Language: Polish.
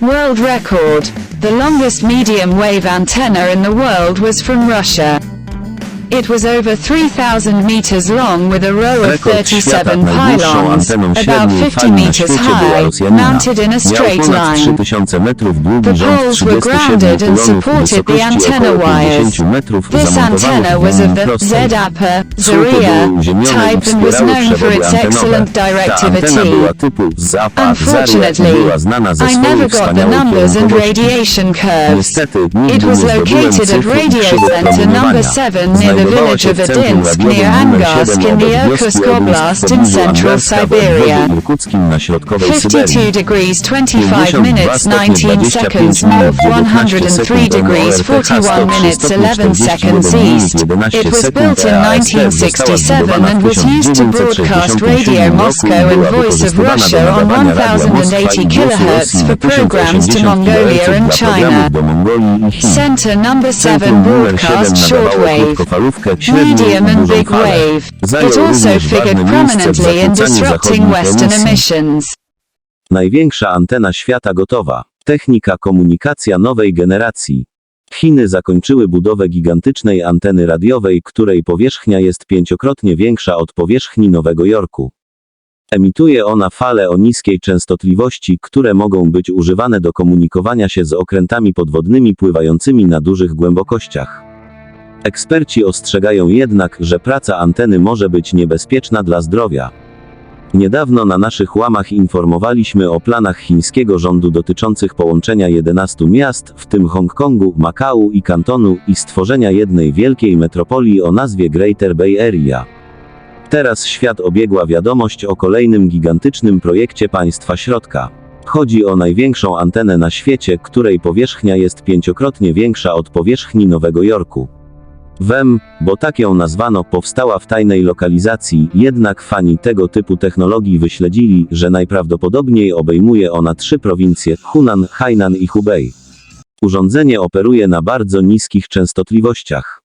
World record. The longest medium wave antenna in the world was from Russia. It was over 3,000 meters long with a row of 37 pylons, about 50 meters high, mounted in a straight line. The poles were grounded and supported the antenna wires. This antenna was of the Z-APA, Zaria type and was known for its excellent directivity. Unfortunately, I never got the numbers and radiation curves. It was located at Radio Center number 7 near the village of Adinsk near Angarsk in the Irkutsk Oblast in central Siberia. 52 degrees 25 minutes 19 seconds north 103 degrees 41 minutes 11 seconds east. It was built in 1967 and was used to broadcast Radio Moscow and Voice of Russia on 1080 kHz for programs to Mongolia and China. Center number 7 broadcast shortwave. Krótkofalówkę, średnią dużą falę. Zajął również ważne miejsce w zakłócaniu zachodnich emisji. Największa antena świata gotowa. Technika komunikacja nowej generacji. Chiny zakończyły budowę gigantycznej anteny radiowej, której powierzchnia jest pięciokrotnie większa od powierzchni Nowego Jorku. Emituje ona fale o niskiej częstotliwości, które mogą być używane do komunikowania się z okrętami podwodnymi pływającymi na dużych głębokościach. Eksperci ostrzegają jednak, że praca anteny może być niebezpieczna dla zdrowia. Niedawno na naszych łamach informowaliśmy o planach chińskiego rządu dotyczących połączenia 11 miast, w tym Hongkongu, Makau i Kantonu, i stworzenia jednej wielkiej metropolii o nazwie Greater Bay Area. Teraz świat obiegła wiadomość o kolejnym gigantycznym projekcie państwa środka. Chodzi o największą antenę na świecie, której powierzchnia jest pięciokrotnie większa od powierzchni Nowego Jorku. WEM, bo tak ją nazwano, powstała w tajnej lokalizacji, jednak fani tego typu technologii wyśledzili, że najprawdopodobniej obejmuje ona trzy prowincje Hunan, Hainan i Hubei. Urządzenie operuje na bardzo niskich częstotliwościach.